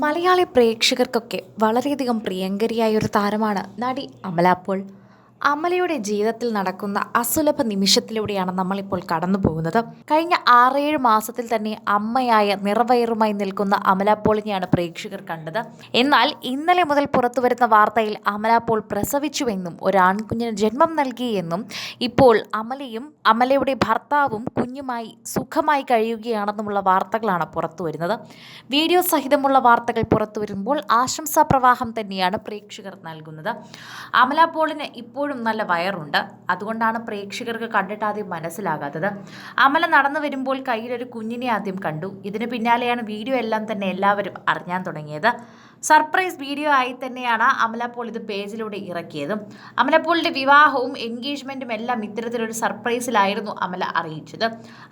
മലയാളി പ്രേക്ഷകർക്കൊക്കെ വളരെയധികം പ്രിയങ്കരിയായ ഒരു താരമാണ് നടി അമല അമലയുടെ ജീവിതത്തിൽ നടക്കുന്ന അസുലഭ നിമിഷത്തിലൂടെയാണ് നമ്മളിപ്പോൾ കടന്നു പോകുന്നത്. കഴിഞ്ഞ ആറേഴ് മാസത്തിൽ തന്നെ അമ്മയായ നിറവയറുമായി നിൽക്കുന്ന അമല പോളിനെയാണ് പ്രേക്ഷകർ കണ്ടത്. എന്നാൽ ഇന്നലെ മുതൽ പുറത്തു വരുന്ന വാർത്തയിൽ അമല പോൾ പ്രസവിച്ചുവെന്നും ഒരു ആൺകുഞ്ഞിന് ജന്മം നൽകിയെന്നും ഇപ്പോൾ അമലയും അമലയുടെ ഭർത്താവും കുഞ്ഞുമായി സുഖമായി കഴിയുകയാണെന്നുമുള്ള വാർത്തകളാണ് പുറത്തു വരുന്നത്. വീഡിയോ സഹിതമുള്ള വാർത്തകൾ പുറത്തു വരുമ്പോൾ ആശംസാ പ്രവാഹം തന്നെയാണ് പ്രേക്ഷകർ നൽകുന്നത്. അമല പോളിന് ഇപ്പോഴും നല്ല വയറുണ്ട്. അതുകൊണ്ടാണ് പ്രേക്ഷകർക്ക് കണ്ടിട്ട് ആദ്യം മനസ്സിലാകാത്തത്. അമല നടന്നു വരുമ്പോൾ കയ്യിലൊരു കുഞ്ഞിനെ ആദ്യം കണ്ടു. ഇതിന് പിന്നാലെയാണ് വീഡിയോ എല്ലാം തന്നെ എല്ലാവരും അറിഞ്ഞാൻ തുടങ്ങിയത്. സർപ്രൈസ് വീഡിയോ ആയി തന്നെയാണ് അമലപ്പോൾ പോൾ ഇത് പേജിലൂടെ ഇറക്കിയത്. അമലപ്പോളിന്റെ വിവാഹവും എൻഗേജ്മെന്റും എല്ലാം ഇത്തരത്തിലൊരു സർപ്രൈസിലായിരുന്നു അമല അറിയിച്ചത്.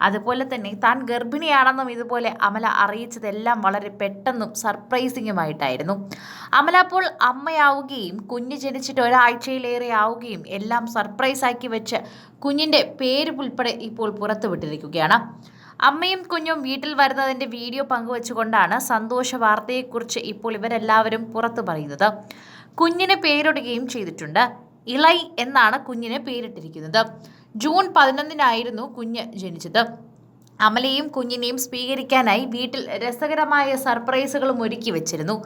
അതുപോലെ തന്നെ താൻ ഗർഭിണിയാണെന്നും ഇതുപോലെ അമല അറിയിച്ചതെല്ലാം വളരെ പെട്ടെന്നും സർപ്രൈസിങ്ങുമായിട്ടായിരുന്നു. അമല പോൾ അമ്മയാവുകയും കുഞ്ഞ് ജനിച്ചിട്ട് ഒരാഴ്ചയിലേറെ ആവുകയും എല്ലാം സർപ്രൈസ് ആക്കി വെച്ച് കുഞ്ഞിന്റെ പേര് ഉൾപ്പെടെ ഇപ്പോൾ പുറത്തുവിട്ടിരിക്കുകയാണ്. അമ്മയും കുഞ്ഞും വീട്ടിൽ വരുന്നതിന്റെ വീഡിയോ പങ്കുവച്ചുകൊണ്ടാണ് സന്തോഷ വാർത്തയെക്കുറിച്ച് ഇപ്പോൾ ഇവരെല്ലാവരും പുറത്തു പറയുന്നത്. കുഞ്ഞിന് പേരിടുകയും ചെയ്തിട്ടുണ്ട്. ഇളൈ എന്നാണ് കുഞ്ഞിന് പേരിട്ടിരിക്കുന്നത്. ജൂൺ പതിനൊന്നിനായിരുന്നു കുഞ്ഞ് ജനിച്ചത്. അമലയും കുഞ്ഞിനെയും സ്വീകരിക്കാനായി വീട്ടിൽ രസകരമായ സർപ്രൈസുകളും ഒരുക്കി വച്ചിരുന്നു.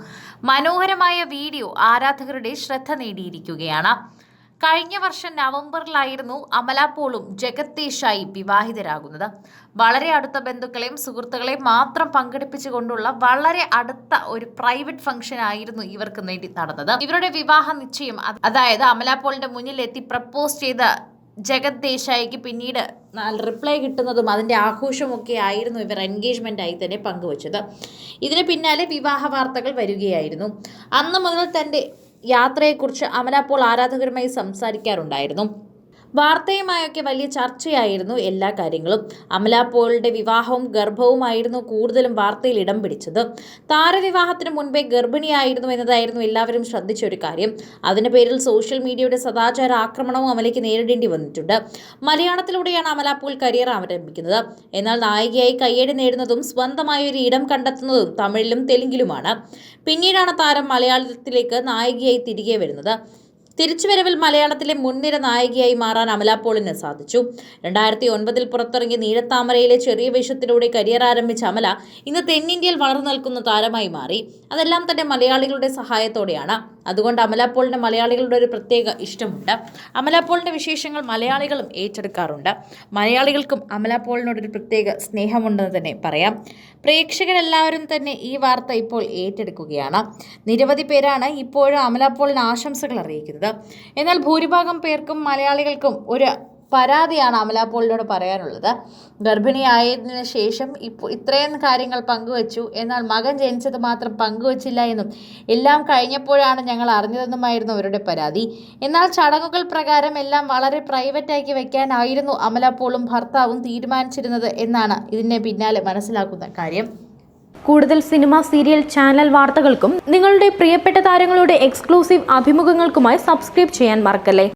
മനോഹരമായ വീഡിയോ ആരാധകരുടെ ശ്രദ്ധ നേടിയിരിക്കുകയാണ്. കഴിഞ്ഞ വർഷം നവംബറിലായിരുന്നു അമലാപോളും ജഗത്തേഷായി വിവാഹിതരാകുന്നത്. വളരെ അടുത്ത ബന്ധുക്കളെയും സുഹൃത്തുക്കളെയും മാത്രം പങ്കെടുപ്പിച്ചുകൊണ്ടുള്ള വളരെ അടുത്ത ഒരു പ്രൈവറ്റ് ഫംഗ്ഷൻ ആയിരുന്നു ഇവർക്ക് നേടി നടന്നത്. ഇവരുടെ വിവാഹ നിശ്ചയം അതായത് അമല മുന്നിലെത്തി പ്രപ്പോസ് ചെയ്ത ജഗത് ദേശായിക്ക് പിന്നീട് റിപ്ലൈ കിട്ടുന്നതും അതിന്റെ ആഘോഷമൊക്കെ ആയിരുന്നു ഇവർ എൻഗേജ്മെന്റ് ആയി തന്നെ പങ്കുവച്ചത്. ഇതിന് പിന്നാലെ വിവാഹ വാർത്തകൾ വരികയായിരുന്നു. അന്ന് മുതൽ തന്റെ യാത്രയെക്കുറിച്ച് അമല പോൾ ആരാധകരുമായി സംസാരിക്കാറുണ്ടായിരുന്നു. വാർത്തയുമായൊക്കെ വലിയ ചർച്ചയായിരുന്നു എല്ലാ കാര്യങ്ങളും. അമല പോളിന്റെ വിവാഹവും ഗർഭവുമായിരുന്നു കൂടുതലും വാർത്തയിൽ ഇടം പിടിച്ചത്. താരവിവാഹത്തിന് മുൻപേ ഗർഭിണിയായിരുന്നു എന്നതായിരുന്നു എല്ലാവരും ശ്രദ്ധിച്ച ഒരു കാര്യം. അതിന് പേരിൽ സോഷ്യൽ മീഡിയയുടെ സദാചാര ആക്രമണവും അമലയ്ക്ക് നേരിടേണ്ടി വന്നിട്ടുണ്ട്. മലയാളത്തിലൂടെയാണ് അമല പോൾ കരിയർ ആരംഭിക്കുന്നത്. എന്നാൽ നായികയായി കയ്യടി നേടുന്നതും സ്വന്തമായ ഒരു ഇടം കണ്ടെത്തുന്നതും തമിഴിലും തെലുങ്കിലുമാണ്. പിന്നീടാണ് താരം മലയാളത്തിലേക്ക് നായികയായി തിരികെ വരുന്നത്. തിരിച്ചുവരവിൽ മലയാളത്തിലെ മുൻനിര നായികയായി മാറാൻ അമല പോളിന് സാധിച്ചു. രണ്ടായിരത്തി ഒൻപതിൽ പുറത്തിറങ്ങിയ നീലത്താമരയിലെ ചെറിയ വേഷത്തിലൂടെ കരിയർ ആരംഭിച്ച അമല ഇന്ന് തെന്നിന്ത്യയിൽ വളർന്നു നിൽക്കുന്ന താരമായി മാറി. അതെല്ലാം തന്നെ മലയാളികളുടെ സഹായത്തോടെയാണ്. അതുകൊണ്ട് അമലാപ്പോളിന് മലയാളികളുടെ ഒരു പ്രത്യേക ഇഷ്ടമുണ്ട്. അമലാപ്പോളിന്റെ വിശേഷങ്ങൾ മലയാളികളും ഏറ്റെടുക്കാറുണ്ട്. മലയാളികൾക്കും അമലാപ്പോളിനോടൊരു പോളിനോടൊരു പ്രത്യേക സ്നേഹമുണ്ടെന്ന് തന്നെ പറയാം. പ്രേക്ഷകരെല്ലാവരും തന്നെ ഈ വാർത്ത ഇപ്പോൾ ഏറ്റെടുക്കുകയാണ്. നിരവധി പേരാണ് ഇപ്പോഴും അമലാപ്പോളിന് ആശംസകൾ അറിയിക്കുന്നത്. എന്നാൽ ഭൂരിഭാഗം പേർക്കും മലയാളികൾക്കും ഒരു പരാതിയാണ് അമല പോളിനോട് പറയാനുള്ളത്. ഗർഭിണിയായതിനു ശേഷം ഇപ്പോൾ ഇത്രയും കാര്യങ്ങൾ പങ്കുവച്ചു. എന്നാൽ മകൻ ജനിച്ചത് മാത്രം പങ്കുവച്ചില്ല എന്നും എല്ലാം കഴിഞ്ഞപ്പോഴാണ് ഞങ്ങൾ അറിഞ്ഞതെന്നുമായിരുന്നു അവരുടെ പരാതി. എന്നാൽ ചടങ്ങുകൾ പ്രകാരം എല്ലാം വളരെ പ്രൈവറ്റാക്കി വെക്കാനായിരുന്നു അമല പോളും ഭർത്താവും തീരുമാനിച്ചിരുന്നത് എന്നാണ് ഇതിന്റെ പിന്നാലെ മനസ്സിലാക്കുന്ന കാര്യം. കൂടുതൽ സിനിമ സീരിയൽ ചാനൽ വാർത്തകൾക്കും നിങ്ങളുടെ പ്രിയപ്പെട്ട താരങ്ങളുടെ എക്സ്ക്ലൂസീവ് അഭിമുഖങ്ങൾക്കുമായി സബ്സ്ക്രൈബ് ചെയ്യാൻ മറക്കല്ലേ?